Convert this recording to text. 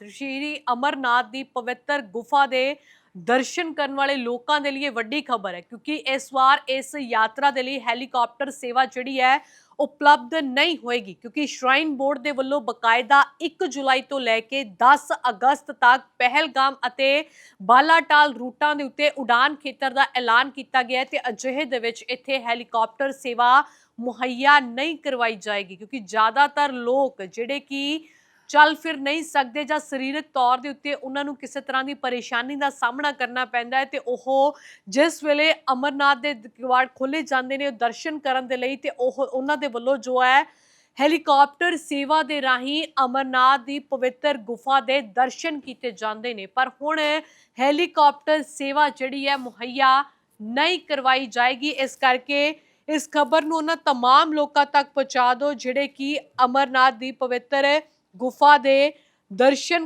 ਸ਼੍ਰੀ ਅਮਰਨਾਥ ਦੀ ਪਵਿੱਤਰ ਗੁਫਾ ਦੇ ਦਰਸ਼ਨ ਕਰਨ ਵਾਲੇ ਲੋਕਾਂ ਦੇ ਲਈ ਵੱਡੀ ਖਬਰ ਹੈ, ਕਿਉਂਕਿ ਇਸ ਵਾਰ ਇਸ ਯਾਤਰਾ ਦੇ ਲਈ ਹੈਲੀਕਾਪਟਰ ਸੇਵਾ ਜਿਹੜੀ ਹੈ ਉਪਲਬਧ ਨਹੀਂ ਹੋਏਗੀ, ਕਿਉਂਕਿ ਸ਼ਰਾਈਨ ਬੋਰਡ ਦੇ ਵੱਲੋਂ ਬਕਾਇਦਾ 1 ਜੁਲਾਈ ਤੋਂ ਲੈ ਕੇ 10 ਅਗਸਤ ਤੱਕ ਪਹਿਲਗਾਮ ਅਤੇ ਬਾਲਾਟਾਲ ਰੂਟਾਂ ਦੇ ਉੱਤੇ ਉਡਾਨ ਖੇਤਰ ਦਾ ਐਲਾਨ ਕੀਤਾ ਗਿਆ ਹੈ ਤੇ ਅਜਿਹੇ ਦੇ ਵਿੱਚ ਇੱਥੇ ਹੈਲੀਕਾਪਟਰ ਸੇਵਾ ਮੁਹੱਈਆ ਨਹੀਂ ਕਰਵਾਈ ਜਾਏਗੀ, ਕਿਉਂਕਿ ਜ਼ਿਆਦਾਤਰ ਲੋਕ ਜਿਹੜੇ ਕਿ ਚੱਲ ਫਿਰ ਨਹੀਂ ਸਕਦੇ ਜਾਂ ਸਰੀਰਕ ਤੌਰ ਦੇ ਉੱਤੇ ਉਹਨਾਂ ਨੂੰ ਕਿਸੇ ਤਰ੍ਹਾਂ ਦੀ ਪਰੇਸ਼ਾਨੀ ਦਾ ਸਾਹਮਣਾ ਕਰਨਾ ਪੈਂਦਾ ਹੈ ਤੇ ਉਹ ਜਿਸ ਵੇਲੇ ਅਮਰਨਾਥ ਦੇ ਕਿਵਾੜ ਖੋਲੇ ਜਾਂਦੇ ਨੇ ਉਹ ਦਰਸ਼ਨ ਕਰਨ ਦੇ ਲਈ ਤੇ ਉਹ ਉਹਨਾਂ ਦੇ ਵੱਲੋਂ ਜੋ ਹੈ ਹੈਲੀਕਾਪਟਰ ਸੇਵਾ ਦੇ ਰਾਹੀਂ ਅਮਰਨਾਥ ਦੀ ਪਵਿੱਤਰ ਗੁਫਾ ਦੇ ਦਰਸ਼ਨ ਕੀਤੇ ਜਾਂਦੇ ਨੇ ਪਰ ਹੁਣ ਹੈਲੀਕਾਪਟਰ ਸੇਵਾ ਜਿਹੜੀ ਹੈ ਮੁਹੱਈਆ ਨਹੀਂ ਕਰਵਾਈ ਜਾਏਗੀ ਇਸ ਕਰਕੇ ਇਸ ਖਬਰ ਨੂੰ ਉਹਨਾਂ तमाम ਲੋਕਾਂ ਤੱਕ ਪਹੁੰਚਾ ਦਿਓ ਜਿਹੜੇ ਕਿ ਅਮਰਨਾਥ ਦੀ ਪਵਿੱਤਰ ਗੁਫਾ ਦੇ ਦਰਸ਼ਨ